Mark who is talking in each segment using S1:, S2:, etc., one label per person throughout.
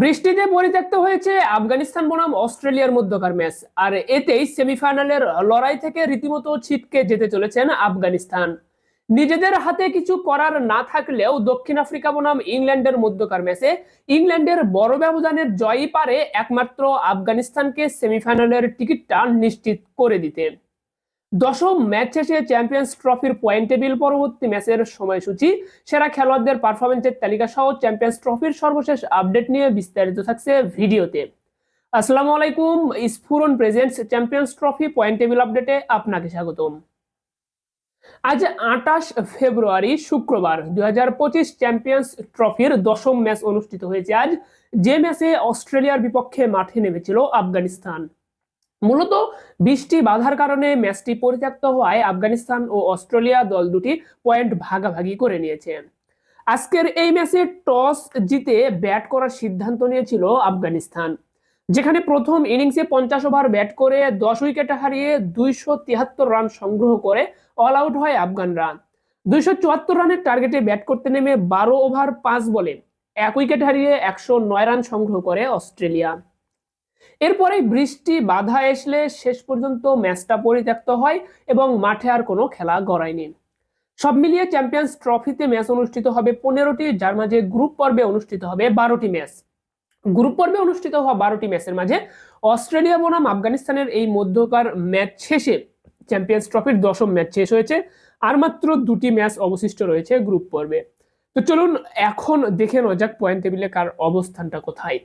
S1: বৃষ্টিতে পরিত্যক্ত হয়েছে, আফগানিস্তান বনাম অস্ট্রেলিয়ার মধ্যকার ম্যাচ। আর এতেই সেমিফাইনালের লড়াই থেকে রীতিমতো ছিটকে যেতে চলেছেন আফগানিস্তান। নিজেদের হাতে কিছু করার না থাকলেও দক্ষিণ আফ্রিকা বনাম ইংল্যান্ডের মধ্যকার ম্যাচে ইংল্যান্ডের বড় ব্যবধানের জয়ই পারে একমাত্র আফগানিস্তানকে সেমিফাইনালের টিকিটটা নিশ্চিত করে দিতে। দশম ম্যাচ শেষে চ্যাম্পিয়ন্স ট্রফির পয়েন্ট টেবিল পরবর্তী ম্যাচের সময়সূচি। সেরা খেলোয়াড়দের পারফরমেন্সের তালিকা সহ চ্যাম্পিয়ন্স ট্রফির সর্বশেষ আপডেট নিয়ে বিস্তারিত থাকছে ভিডিওতে। আসসালামু আলাইকুম Sphuran presents Champions Trophy point table আপডেটে আপনাকে স্বাগতম। আজ আটাশ ফেব্রুয়ারি, শুক্রবার, দুই হাজার পঁচিশ চ্যাম্পিয়ন্স ট্রফির দশম ম্যাচ অনুষ্ঠিত হয়েছে আজ। যে ম্যাচে অস্ট্রেলিয়ার বিপক্ষে মাঠে নেমেছিল আফগানিস্তান। মূলত বৃষ্টি বাধার কারণে ম্যাচটি পরিত্যক্ত হওয়ায় আফগানিস্তান ও অস্ট্রেলিয়া দল দুটি পয়েন্ট ভাগাভাগি করে নিয়েছে। আজকের এই ম্যাচে টস জিতে ব্যাট করার সিদ্ধান্ত নিয়েছিল আফগানিস্তান, যেখানে প্রথম ইনিংসে পঞ্চাশ ওভার ব্যাট করে দশ উইকেট হারিয়ে দুইশো তিয়াত্তর রান সংগ্রহ করে অল আউট হয় আফগানরা। দুইশো চুয়াত্তর রানের টার্গেটে ব্যাট করতে নেমে বারো ওভার পাঁচ বলে এক উইকেট হারিয়ে একশো নয় রান সংগ্রহ করে অস্ট্রেলিয়া। এরপরে বৃষ্টি বাধা আসলে শেষ পর্যন্ত ম্যাচটা পরিত্যক্ত হয় এবং মাঠে আর কোনো খেলা গড়ায়নি। সব মিলিয়ে চ্যাম্পিয়ন্স ট্রফিতে ম্যাচ অনুষ্ঠিত হবে পনেরোটি, যার মাঝে গ্রুপ পর্বে অনুষ্ঠিত হবে বারোটি ম্যাচ। গ্রুপ পর্বে অনুষ্ঠিত হওয়া বারোটি ম্যাচের মাঝে অস্ট্রেলিয়া বনাম আফগানিস্তানের এই মধ্যকার ম্যাচ শেষে চ্যাম্পিয়ন্স ট্রফির দশম ম্যাচ শেষ হয়েছে, আর মাত্র দুটি ম্যাচ অবশিষ্ট রয়েছে গ্রুপ পর্বে। তো চলুন এখন দেখে যাক পয়েন্ট টেবিলে কার অবস্থানটা কোথায়।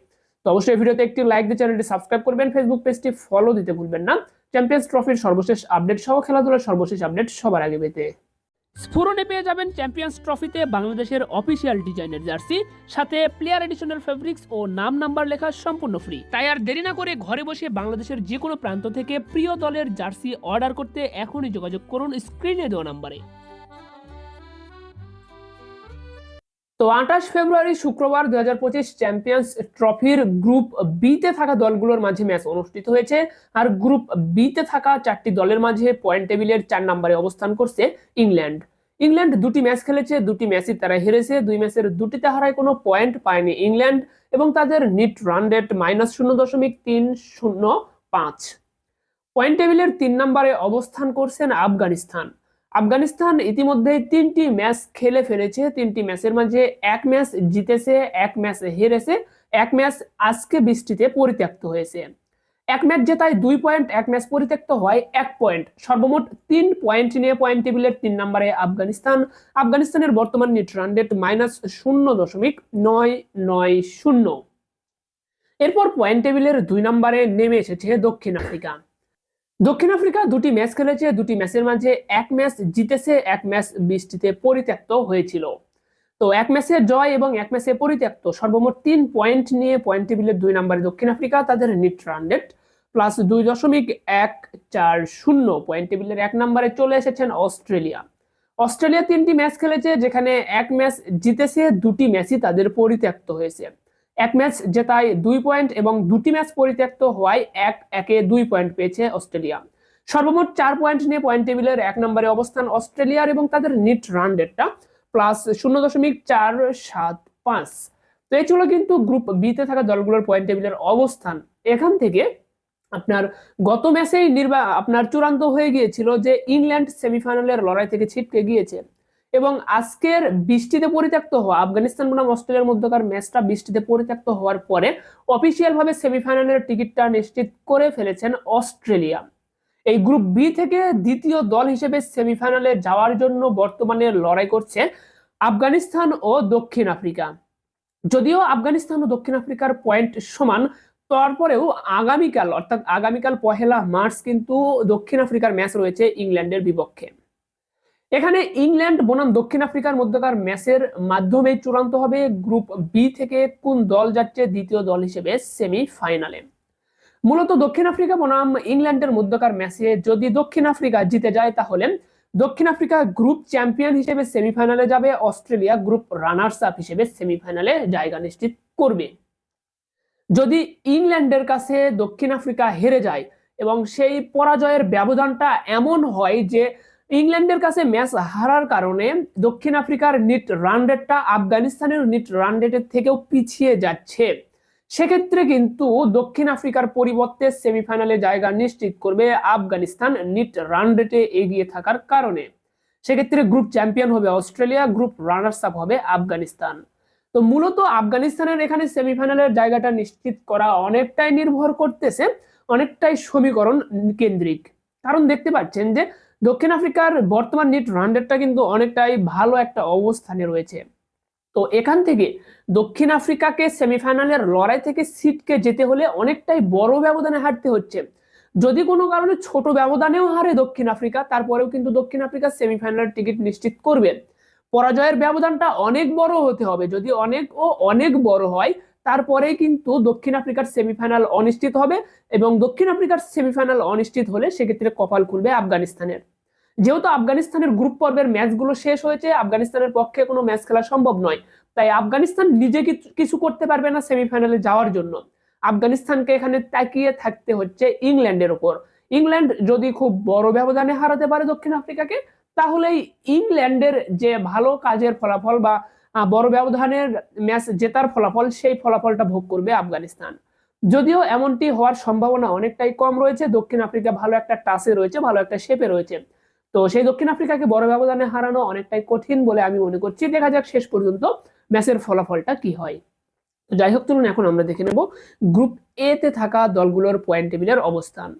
S1: তো অবশ্যই ভিডিওতে একটি লাইক দিয়ে চ্যানেলটি সাবস্ক্রাইব করবেন ফেসবুক পেজটি ফলো দিতে ভুলবেন না। চ্যাম্পিয়ন্স ট্রফির সর্বশেষ আপডেট সহ খেলাধুলার সর্বশেষ আপডেট সবার আগে পেতে। স্ফুরনে পেয়ে যাবেন চ্যাম্পিয়ন্স ট্রফিতে বাংলাদেশের অফিসিয়াল ডিজাইনের জার্সি সাথে প্লেয়ার এডিশনাল ফেব্রিক্স ও নাম নাম্বার লেখা সম্পূর্ণ ফ্রি তাই আর দেরি না করে ঘরে বসে বাংলাদেশের যে কোনো প্রান্ত থেকে প্রিয় দলের জার্সি অর্ডার করতে এখনই যোগাযোগ করুন স্ক্রিনে দেওয়া নাম্বারে তো আঠাশ ফেব্রুয়ারি শুক্রবার দুই হাজার পঁচিশ চ্যাম্পিয়ন্স ট্রফির গ্রুপ বিতে থাকা দলগুলোর মাঝে ম্যাচ অনুষ্ঠিত হয়েছে। আর গ্রুপ বিতে থাকা চারটি দলের মাঝে পয়েন্ট টেবিলের চার নম্বরে অবস্থান করছে ইংল্যান্ড। ইংল্যান্ড দুটি ম্যাচ খেলেছে, দুটি ম্যাচই তারা হেরেছে, দুই ম্যাচের দুটিতে হারায় কোনো পয়েন্ট পায়নি ইংল্যান্ড এবং তাদের নিট রান রেট মাইনাস শূন্য দশমিক তিন শূন্য পাঁচ। পয়েন্ট টেবিলের তিন নম্বরে অবস্থান করছেন আফগানিস্তান। আফগানিস্তান ইতিমধ্যেই তিনটি ম্যাচ খেলে ফেলেছে। তিনটি ম্যাচের মাঝে এক ম্যাচ জিতেছে, এক ম্যাচ হেরেছে, এক ম্যাচ আজকে বৃষ্টিতে পরিত্যক্ত হয়েছে। এক ম্যাচ জেতায় দুই পয়েন্ট, এক ম্যাচ পরিত্যক্ত হয় এক পয়েন্ট। সর্বমোট তিন পয়েন্ট নিয়ে পয়েন্ট টেবিলের তিন নম্বরে আফগানিস্তান। আফগানিস্তানের বর্তমান নেট রান রেট মাইনাস শূন্য দশমিক নয় নয় শূন্য। এরপর পয়েন্ট টেবিলের দুই নম্বরে নেমে এসেছে দক্ষিণ আফ্রিকা। দক্ষিণ আফ্রিকা দুটি ম্যাচ খেলেছে, দুটি ম্যাচের মাঝে এক ম্যাচ জিতেছে, এক ম্যাচ বৃষ্টিতে পরিত্যক্ত হয়েছিল। তো এক ম্যাচে জয় এবং এক ম্যাচে পরিত্যক্ত, সর্বমোট তিন পয়েন্ট নিয়ে পয়েন্ট টেবিলের দুই নম্বরে দক্ষিণ আফ্রিকা তাদের নিট রান রেট, প্লাস দুই দশমিক এক চার শূন্য। পয়েন্ট টেবিলের এক নম্বরে চলে এসেছেন অস্ট্রেলিয়া। অস্ট্রেলিয়া তিনটি ম্যাচ খেলেছে, যেখানে এক ম্যাচ জিতেছে, দুটি ম্যাচই তাদের পরিত্যক্ত হয়েছে। এক ম্যাচ জেতায় দুই পয়েন্ট এবং দুটি ম্যাচ পরিত্যক্ত হওয়ায় এক, একে দুই পয়েন্ট পেয়েছে অস্ট্রেলিয়া। সর্বমোট চার পয়েন্ট নিয়ে পয়েন্ট টেবিলের এক নম্বরে অবস্থান অস্ট্রেলিয়ার এবং তাদের নিট রান রেটটা প্লাস শূন্য দশমিক চার সাত পাঁচ। তো এই ছিল কিন্তু গ্রুপ বিতে থাকা দলগুলোর পয়েন্ট টেবিলের অবস্থান। এখান থেকে আপনার গত ম্যাচেই নির্বা, আপনার চূড়ান্ত হয়ে গিয়েছিল যে ইংল্যান্ড সেমিফাইনালের লড়াই থেকে ছিটকে গিয়েছে। এবং আজকের বৃষ্টিতে পরিত্যক্ত হওয়া, আফগানিস্তান বনাম অস্ট্রেলিয়ার মধ্যকার ম্যাচটা বৃষ্টিতে পরিত্যক্ত হওয়ার পরে অফিসিয়াল ভাবে সেমিফাইনালের টিকিটটা নিশ্চিত করে ফেলেছেন অস্ট্রেলিয়া। এই গ্রুপ বি থেকে দ্বিতীয় দল হিসেবে সেমিফাইনালে যাওয়ার জন্য বর্তমানে লড়াই করছে আফগানিস্তান ও দক্ষিণ আফ্রিকা। যদিও আফগানিস্তান ও দক্ষিণ আফ্রিকার পয়েন্ট সমান, তারপরেও আগামীকাল, অর্থাৎ আগামীকাল পহেলা মার্চ কিন্তু দক্ষিণ আফ্রিকার ম্যাচ রয়েছে ইংল্যান্ডের বিপক্ষে। এখানে ইংল্যান্ড, বনাম দক্ষিণ আফ্রিকার মধ্যকার ম্যাচের মাধ্যমে চূড়ান্ত হবে গ্রুপ বি থেকে কোন দল যাচ্ছে দ্বিতীয় দল হিসেবে সেমি ফাইনালে মূলত দক্ষিণ আফ্রিকা, বনাম ইংল্যান্ডের মধ্যকার ম্যাচে যদি দক্ষিণ আফ্রিকা জিতে যায় তাহলে দক্ষিণ আফ্রিকা গ্রুপ চ্যাম্পিয়ন হিসেবে সেমিফাইনালে যাবে, অস্ট্রেলিয়া গ্রুপ রানার্স আপ হিসেবে সেমিফাইনালে জায়গা নিশ্চিত করবে। যদি ইংল্যান্ডের কাছে দক্ষিণ আফ্রিকা হেরে যায় এবং সেই পরাজয়ের ব্যবধানটা এমন হয় যে ইংল্যান্ডের কাছে ম্যাচ হারার কারণে দক্ষিণ আফ্রিকার নিট রান রেটটা আফগানিস্তানের নিট রান রেটের থেকেও পিছিয়ে যাচ্ছে। সেক্ষেত্রে কিন্তু দক্ষিণ আফ্রিকার পরিবর্তে সেমিফাইনালে জায়গা নিশ্চিত করবে আফগানিস্তান নিট রান রেটে এগিয়ে থাকার কারণে। সেক্ষেত্রে গ্রুপ চ্যাম্পিয়ন হবে অস্ট্রেলিয়া, গ্রুপ রানার্স আপ হবে আফগানিস্তান। তো মূলত আফগানিস্তানের এখানে সেমিফাইনালের জায়গাটা নিশ্চিত করা অনেকটাই নির্ভর করতেছে, অনেকটাই সমীকরণ কেন্দ্রিক। কারণ দেখতে পাচ্ছেন যে দক্ষিণ আফ্রিকার বর্তমান নেট রান রেটটা কিন্তু অনেকটাই ভালো একটা অবস্থানে রয়েছে। তো এখান থেকে দক্ষিণ আফ্রিকাকে সেমিফাইনালের লড়াই থেকে সিটকে যেতে হলে অনেকটাই বড় ব্যবধানে হারতে হচ্ছে। যদি কোনো কারণে ছোট ব্যবধানেও হারে দক্ষিণ আফ্রিকা, তারপরেও কিন্তু দক্ষিণ আফ্রিকা সেমিফাইনাল টিকিট নিশ্চিত করবে। পরাজয়ের ব্যবধানটা অনেক বড় হতে হবে। যদি অনেক ও অনেক বড় হয় তারপরেই কিন্তু দক্ষিণ আফ্রিকার সেমিফাইনাল অনিশ্চিত হবে এবং দক্ষিণ আফ্রিকার সেমিফাইনাল অনিশ্চিত হলে সেক্ষেত্রে কপাল খুলবে আফগানিস্তানের। যেহেতু আফগানিস্তানের গ্রুপ পর্বের ম্যাচগুলো শেষ হয়েছে, আফগানিস্তানের পক্ষে কোনো ম্যাচ খেলা সম্ভব নয়। তাই আফগানিস্তান নিজে কিছু করতে পারবে না সেমিফাইনালে যাওয়ার জন্য। আফগানিস্তানকে এখানে তাকিয়ে থাকতে হচ্ছে ইংল্যান্ডের ওপর। ইংল্যান্ড যদি খুব বড় ব্যবধানে হারাতে পারে দক্ষিণ আফ্রিকাকে, তাহলেই ইংল্যান্ডের যে ভালো কাজের ফলাফল বা বড় ব্যবধানের ম্যাচ জেতার ফলাফল, সেই ফলাফলটা ভোগ করবে আফগানিস্তান। যদিও এমনটি হওয়ার সম্ভাবনা অনেকটাই কম রয়েছে, দক্ষিণ আফ্রিকা ভালো একটা টাসে রয়েছে, ভালো একটা শেপে রয়েছে। তো সেই দক্ষিণ আফ্রিকাকে বড় ব্যবধানে হারানো অনেকটাই কঠিন বলে আমি মনে করছি। দেখা যাক শেষ পর্যন্ত ম্যাচের ফলাফলটা কি হয়। যাই হোক, চলুন এখন আমরা দেখে নেব গ্রুপ এ তে থাকা দলগুলোর পয়েন্ট টেবিলের অবস্থান।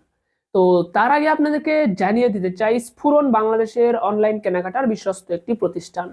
S1: তো তার আগে আপনাদেরকে জানিয়ে দিতে চাই, স্ফুরন বাংলাদেশের অনলাইন কেনাকাটার বিশ্বস্ত একটি প্রতিষ্ঠান।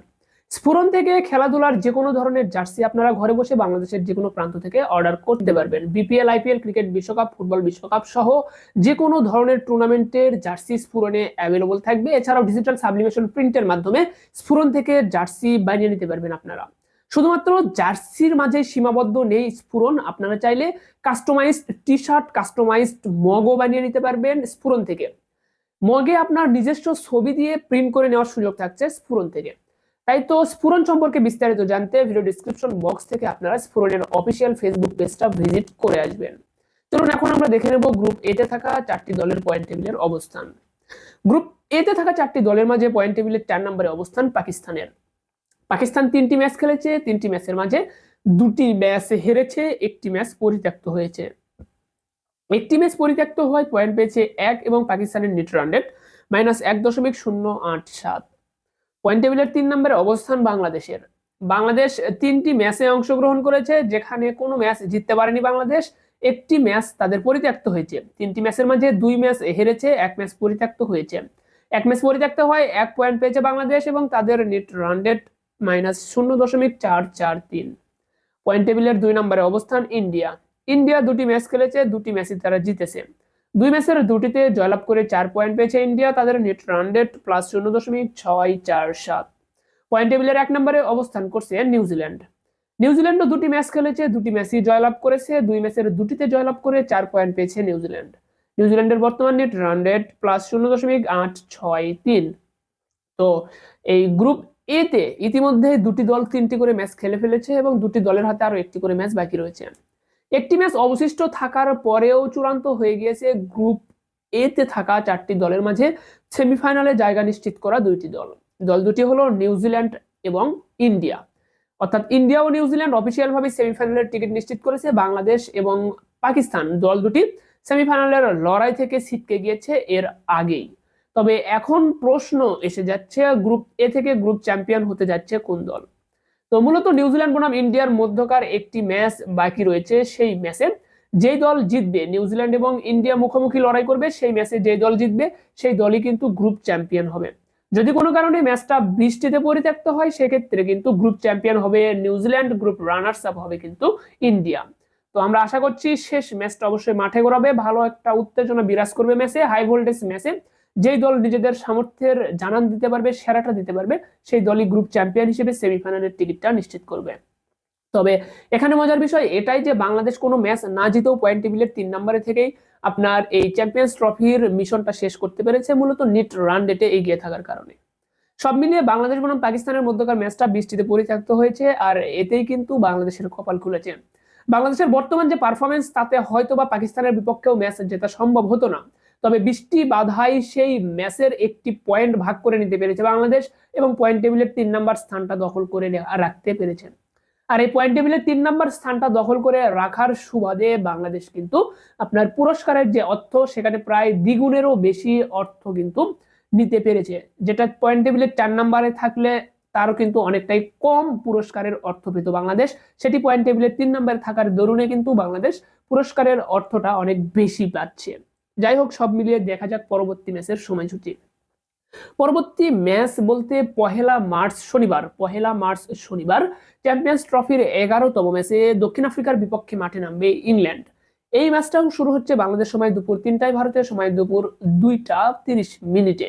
S1: স্ফুরন থেকে খেলাধুলার যে কোনো ধরনের জার্সি আপনারা ঘরে বসে বাংলাদেশের যে কোনো প্রান্ত থেকে অর্ডার করতে পারবেন। বিপিএল, আইপিএল, ক্রিকেট, বিশ্বকাপ, ফুটবল, বিশ্বকাপ সহ যে কোনো ধরনের টুর্নামেন্টের জার্সি স্ফুরনে অ্যাভেলেবল থাকবে। এছাড়াও ডিজিটাল সাবলিমেশন প্রিন্টের মাধ্যমে স্ফুরন থেকে জার্সি বানিয়ে নিতে পারবেন আপনারা। শুধুমাত্র জার্সির মাঝে সীমাবদ্ধ নেই স্ফুরন আপনারা চাইলে কাস্টমাইজড টি শার্ট কাস্টমাইজড মগও বানিয়ে নিতে পারবেন স্ফুরন থেকে। মগে আপনার নিজস্ব ছবি দিয়ে প্রিন্ট করে নেওয়ার সুযোগ থাকছে স্ফুরন থেকে। তাই তো স্ফুরন সম্পর্কে বিস্তারিত জানতে ভিডিও ডিসক্রিপশন বক্স থেকে আপনারা স্ফুরনের অফিসিয়াল ফেসবুক পেজটা ভিজিট করে আসবেন। চলুন এখন আমরা দেখে নেব গ্রুপ এতে থাকা চারটি দলের পয়েন্ট টেবিলের অবস্থান। গ্রুপ এতে থাকা চারটি দলের মাঝে পয়েন্ট টেবিলের চার নম্বরে অবস্থান পাকিস্তানের। পাকিস্তান তিনটি ম্যাচ খেলেছে, তিনটি ম্যাচের মাঝে দুটি ম্যাচ হেরেছে, একটি ম্যাচ পরিত্যক্ত হয়েছে। একটি ম্যাচ পরিত্যক্ত হওয়ায় পয়েন্ট পেয়েছে এক এবং পাকিস্তানের নেট রান রেট মাইনাস এক দশমিক শূন্য আট সাত। পয়েন্ট টেবিলের তিন নম্বরে অবস্থান বাংলাদেশের। বাংলাদেশ তিনটি ম্যাচে অংশগ্রহণ করেছে, যেখানে কোনো ম্যাচ জিততে পারেনি বাংলাদেশ। একটি ম্যাচ তাদের পরিত্যক্ত হয়েছে। তিনটি ম্যাচের মাঝে দুই ম্যাচ হেরেছে, এক ম্যাচ পরিত্যক্ত হয়েছে। এক ম্যাচ পরিত্যক্ত হয় এক পয়েন্ট পেয়েছে বাংলাদেশ এবং তাদের নেট রান রেট মাইনাস শূন্য দশমিক চার চার তিন। পয়েন্ট টেবিলের দুই নম্বরে অবস্থান ইন্ডিয়া। ইন্ডিয়া দুটি ম্যাচ খেলেছে, দুটি ম্যাচই তারা জিতেছে। দুই ম্যাচের দুটিতে জয়লাভ করে চার পয়েন্ট পেয়েছে ইন্ডিয়া, তাদের নেট রান রেট প্লাস শূন্য দশমিক ছয় চার সাত। পয়েন্ট টেবিলের এক নম্বরে অবস্থান করছে নিউজিল্যান্ড। নিউজিল্যান্ডও দুটি ম্যাচ খেলেছে, দুটি ম্যাচই জয়লাভ করেছে, দুই ম্যাচের দুটিতে জয়লাভ করে চার পয়েন্ট পেয়েছে নিউজিল্যান্ড। নিউজিল্যান্ডের বর্তমান নেট রান রেট প্লাস শূন্য দশমিক আট ছয় তিন। তো এই গ্রুপ এতে ইতিমধ্যে দুটি দল তিনটি করে ম্যাচ খেলে ফেলেছে এবং দুটি দলের হাতে আরও একটি করে ম্যাচ বাকি রয়েছে। একটি ম্যাচ অবশিষ্ট থাকার পরেও চূড়ান্ত হয়ে গিয়েছে গ্রুপ এতে থাকা চারটি দলের মাঝে সেমিফাইনালে জায়গা নিশ্চিত করা দুইটি দল। দল দুটি হলো নিউজিল্যান্ড এবং ইন্ডিয়া। অর্থাৎ ইন্ডিয়া ও নিউজিল্যান্ড অফিসিয়াল ভাবে সেমিফাইনালের টিকিট নিশ্চিত করেছে বাংলাদেশ এবং পাকিস্তান। দল দুটি সেমিফাইনালের লড়াই থেকে ছিটকে গিয়েছে এর আগেই। তবে এখন প্রশ্ন এসে যাচ্ছে, গ্রুপ এ থেকে গ্রুপ চ্যাম্পিয়ন হতে যাচ্ছে কোন দল? তো মূলত নিউজিল্যান্ড বনাম ইন্ডিয়ার মধ্যকার একটি ম্যাচ বাকি রয়েছে, সেই ম্যাচে যেই দল জিতবে, নিউজিল্যান্ড এবং ইন্ডিয়া মুখোমুখি লড়াই করবে, সেই ম্যাচে যে দল জিতবে, সেই দলই কিন্তু গ্রুপ চ্যাম্পিয়ন হবে। যদি কোনো কারণে ম্যাচটা বৃষ্টিতে পরিত্যক্ত হয়, সেক্ষেত্রে কিন্তু গ্রুপ চ্যাম্পিয়ন হবে New Zealand, group runners up হবে কিন্তু ইন্ডিয়া। তো আমরা আশা করছি শেষ ম্যাচটা অবশ্যই মাঠে গড়াবে, ভালো একটা উত্তেজনা বিরাজ করবে ম্যাচে, হাই ভোল্টেজ ম্যাচে। যেই দল নিজেদের সামর্থ্যের জানান দিতে পারবে, সেরাটা দিতে পারবে, সেই দলই গ্রুপ চ্যাম্পিয়ন হিসেবে সেমিফাইনালের টিকিটটা নিশ্চিত করবে। তবে এখানে মজার বিষয় এটাই যে বাংলাদেশ কোনো ম্যাচ না জিতেও পয়েন্ট টেবিলের তিন নম্বরে থেকেই আপনার এই চ্যাম্পিয়ন্স ট্রফির মিশনটা শেষ করতে পেরেছে, মূলত নিট রান রেটে এগিয়ে থাকার কারণে। সব মিলিয়ে বাংলাদেশ বনাম পাকিস্তানের মধ্যকার ম্যাচটা বৃষ্টিতে পরিত্যক্ত হয়েছে, আর এতেই কিন্তু বাংলাদেশের কপাল খুলেছে। বাংলাদেশের বর্তমান যে পারফরমেন্স তাতে হয়তো বা পাকিস্তানের বিপক্ষেও ম্যাচ জেতা সম্ভব হতো না। তবে বৃষ্টি বাধাই সেই ম্যাচের একটি পয়েন্ট ভাগ করে নিতে পেরেছে বাংলাদেশ এবং পয়েন্ট টেবিলের তিন নাম্বার স্থানটা দখল করে রাখতে পেরেছেন। আর এই পয়েন্ট টেবিলে তিন নম্বর স্থানটা দখল করে রাখার সুবাদে বাংলাদেশ কিন্তু আপনার পুরস্কারের যে অর্থ, সেখানে প্রায় দ্বিগুণেরও বেশি অর্থ কিন্তু নিতে পেরেছে। যেটা পয়েন্ট টেবিলের চার নম্বরে থাকলে তারও কিন্তু অনেকটাই কম পুরস্কারের অর্থ পেত বাংলাদেশ। সেটি পয়েন্ট টেবিলের তিন নম্বরে থাকার দরুনে কিন্তু বাংলাদেশ পুরস্কারের অর্থটা অনেক বেশি পাচ্ছে। যাই হোক, সব মিলিয়ে দেখা যাক পরবর্তী ম্যাচের সময়সূচি। পরবর্তী ম্যাচ বলতে পহেলা মার্চ শনিবার, পহেলা মার্চ শনিবার চ্যাম্পিয়ন্স ট্রফির এগারোতম ম্যাচে দক্ষিণ আফ্রিকার বিপক্ষে মাঠে নামবে ইংল্যান্ড। এই ম্যাচটাও শুরু হচ্ছে বাংলাদেশ সময় দুপুর তিনটায়, ভারতের সময় দুপুর দুইটা তিরিশ মিনিটে।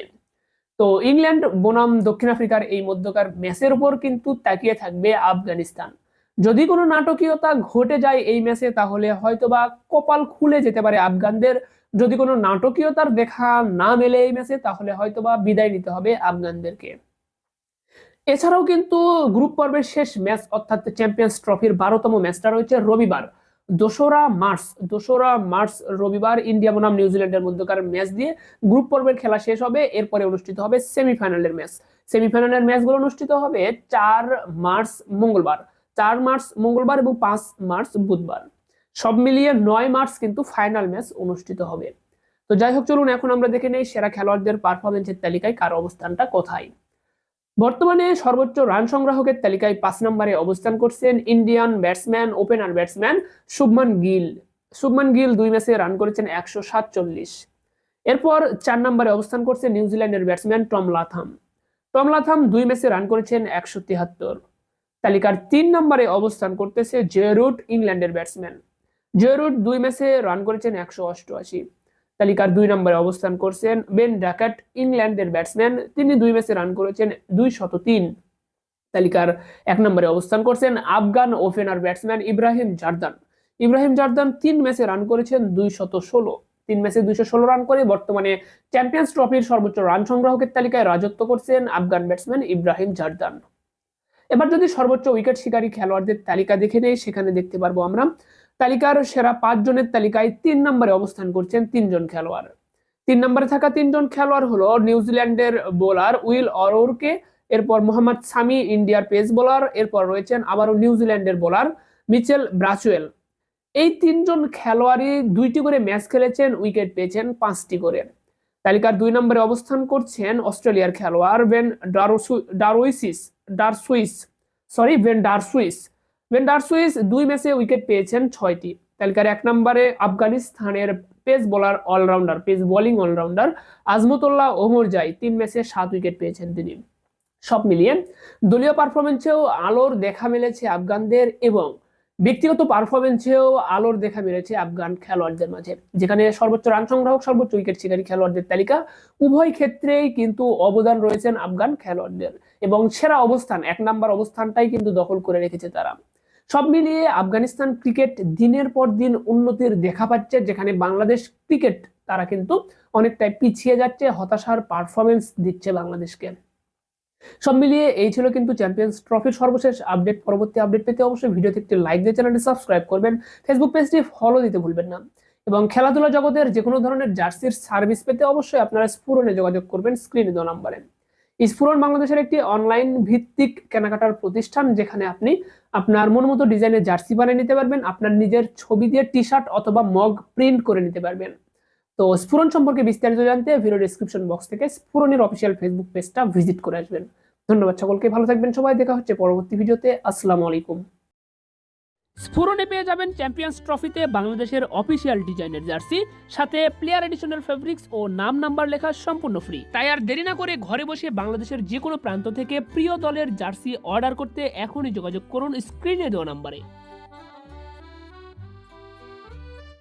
S1: তো ইংল্যান্ড, বনাম দক্ষিণ আফ্রিকার এই মধ্যকার ম্যাচের উপর কিন্তু তাকিয়ে থাকবে আফগানিস্তান। যদি কোনো নাটকীয়তা ঘটে যায় এই ম্যাচে, তাহলে হয়তোবা কপাল খুলে যেতে পারে আফগানদের। যদি কোনো নাটকীয়তার দেখা না মেলে এই ম্যাচে, তাহলে হয়তোবা বিদায় নিতে হবে আফগানদেরকে। এছাড়াও কিন্তু গ্রুপ পর্বের শেষ ম্যাচ, অর্থাৎ চ্যাম্পিয়ন্স ট্রফির বারোতম ম্যাচটা রয়েছে রবিবার। দোসরা মার্চ দোসরা মার্চ রবিবার ইন্ডিয়া বনাম নিউজিল্যান্ডের মধ্যকার ম্যাচ দিয়ে গ্রুপ পর্বের খেলা শেষ হবে। এরপরে অনুষ্ঠিত হবে সেমিফাইনালের ম্যাচ। সেমিফাইনালের ম্যাচগুলো অনুষ্ঠিত হবে চার মার্চ মঙ্গলবার। চার মার্চ মঙ্গলবার এবং পাঁচ মার্চ বুধবার। সব মিলিয়ে নয় মার্চ কিন্তু ফাইনাল ম্যাচ অনুষ্ঠিত হবে। তো যাই হোক, চলুন এখন আমরা দেখে নেই সেরা খেলোয়াড়দের পারফরমেন্সের তালিকায় কার অবস্থানটা কোথায়। বর্তমানে সর্বোচ্চ রান সংগ্রাহকের তালিকায় পাঁচ নম্বরে অবস্থান করছেন Indian batsman opener batsman Shubman Gill. Shubman Gill দুই ম্যাচে রান করেছেন একশো সাতচল্লিশ। এরপর চার নম্বরে অবস্থান করছে নিউজিল্যান্ডের batsman Tom Latham. Tom Latham দুই ম্যাচে রান করেছেন একশো তিয়াত্তর তালিকার তিন নম্বরে অবস্থান করতেছে জেরুট ইংল্যান্ডের ব্যাটসম্যান। জেরুট দুই ম্যাচে রান করেছেন একশো অষ্টআশি। তালিকার দুই নম্বরে অবস্থান করছেন বেন ডাকাট, ইংল্যান্ডের ব্যাটসম্যান। তিনি দুই ম্যাচে রান করেছেন দুই শত তিন। তালিকার এক নম্বরে অবস্থান করছেন আফগান ওপেনার ব্যাটসম্যান ইব্রাহিম জার্দান। ইব্রাহিম জার্দান তিন ম্যাচে রান করেছেন দুই শত ষোলো। তিন ম্যাচে দুইশো ষোলো রান করে বর্তমানে চ্যাম্পিয়ন্স ট্রফির সর্বোচ্চ রান সংগ্রাহকের তালিকায় রাজত্ব করছেন আফগান ব্যাটসম্যান ইব্রাহিম জারদান। এবার যদি সর্বোচ্চ উইকেট শিকারী খেলোয়াড়দের তালিকা দেখে নেই, সেখানে দেখতে পারব আমরা তালিকার সেরা পাঁচ জনের তালিকায় তিন নম্বরে অবস্থান করছেন তিনজন খেলোয়াড়। তিন নম্বরে থাকা তিনজন খেলোয়াড় হলো নিউজিল্যান্ডের বোলার উইল অরোরকে, এরপর মোহাম্মদ সামি, ইন্ডিয়ার পেস বোলার, এরপর রয়েছেন আবারও নিউজিল্যান্ডের বোলার মিচেল ব্রাচুয়েল। এই তিনজন খেলোয়াড়ই দুইটি করে ম্যাচ খেলেছেন, উইকেট পেয়েছেন পাঁচটি করে। তালিকার দুই নম্বরে অবস্থান করছেন অস্ট্রেলিয়ার খেলোয়াড় Ben Dwarshuis Dwarshuis sorry Ben Dwarshuis. Ben Dwarshuis দুই ম্যাচে উইকেট পেয়েছেন ছয়টি। তালিকার এক নম্বরে আফগানিস্তানের pace bowler allrounder, pace bowling allrounder Azmatullah Omarzai তিন ম্যাচে সাত উইকেট পেয়েছেন তিনি। সব মিলিয়ে দলীয় পারফরমেন্সেও আলোর দেখা মিলেছে আফগানদের এবং ব্যক্তিগত পারফরমেন্সেও আলোর দেখা মিলেছে আফগান খেলোয়াড়দের মাঝে, যেখানে সর্বোচ্চ রান সংগ্রাহক, সর্বোচ্চ উইকেট শিকারী খেলোয়াড়দের তালিকা। উভয় ক্ষেত্রেই কিন্তু অবদান রয়েছেন আফগান খেলোয়াড়দের এবং সেরা অবস্থান, এক নাম্বার অবস্থানটাই কিন্তু দখল করে রেখেছে তারা। সব মিলিয়ে আফগানিস্তান ক্রিকেট দিনের পর দিন উন্নতির দেখা পাচ্ছে, যেখানে বাংলাদেশ ক্রিকেট তারা কিন্তু অনেকটাই পিছিয়ে যাচ্ছে, হতাশার পারফরমেন্স দিচ্ছে বাংলাদেশকে। সব মিলিয়ে এই ছিল কিন্তু চ্যাম্পিয়ন্স ট্রফির সর্বশেষ আপডেট পরবর্তী আপডেট পেতে অবশ্যই ভিডিওতে একটি লাইক দিয়ে চ্যানেলটি সাবস্ক্রাইব করবেন। ফেসবুক পেজটি ফলো দিতে ভুলবেন না। এবং খেলাধুলা জগতের যে কোনো ধরনের জার্সির সার্ভিস পেতে অবশ্যই আপনারা স্ফুরনে যোগাযোগ করবেন স্ক্রিনে দেওয়া নাম্বারে স্ফুরন বাংলাদেশের একটি অনলাইন ভিত্তিক কেনাকাটার প্রতিষ্ঠান যেখানে আপনি আপনার মন মতো ডিজাইনের জার্সি বানিয়ে নিতে পারবেন, আপনার নিজের ছবি দিয়ে টি শার্ট অথবা মগ প্রিন্ট করে নিতে পারবেন। তো স্ফুরন সম্পর্কে বিস্তারিত জানতে ভিডিও ডিসক্রিপশন বক্স থেকে স্ফুরনের অফিসিয়াল ফেসবুক পেজটা ভিজিট করে আসবেন। ধন্যবাদ সকলকে, ভালো থাকবেন সবাই, দেখা হচ্ছে পরবর্তী ভিডিওতে আসসালামু আলাইকুম। স্ফুরনে পেয়ে যাবেন চ্যাম্পিয়ন্স ট্রফিতে বাংলাদেশের অফিসিয়াল ডিজাইনের জার্সি সাথে প্লেয়ার এডিশনাল ফেব্রিক্স ও নাম নাম্বার লেখা সম্পূর্ণ ফ্রি তাই আর দেরি না করে ঘরে বসে বাংলাদেশের যে কোনো প্রান্ত থেকে প্রিয় দলের জার্সি অর্ডার করতে এখনই যোগাযোগ করুন স্ক্রিনে দেওয়া নাম্বারে।